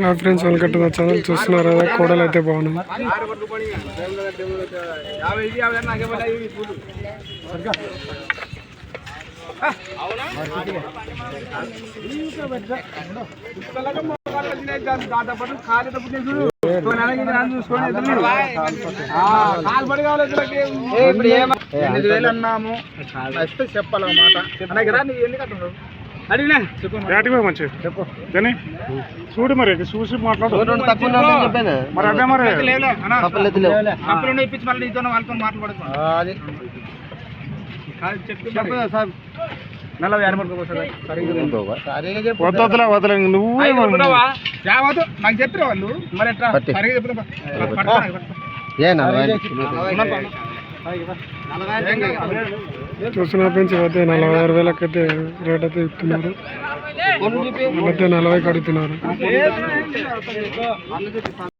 నా friends welcome to the channel చూస్తున్నారు? కదా కోడలు అయితే బాగున్నాయి ఎనిమిది వేలు అన్నాము? నెక్స్ట్ చెప్పాలన్నమాట. అలాగే అడిగినా? మంచి చెప్పు. కానీ చూడు మరి చూసి మాట్లాడు. చెప్పాను. మరి అదే మరి. ఇప్పించి మళ్ళీ నీతో వాళ్ళతో మాట్లాడదు వదలే నువ్వు. నాకు చెప్పిన వాళ్ళు. మరి ఎట్లా సరిగ్గా పట్టుకో. చూసిన ఫ్రెండ్స్ అయితే నలభై ఆరు వేలకు అయితే రేట్ అయితే ఇస్తున్నారు అయితే నలభైకి అడుగుతున్నారు.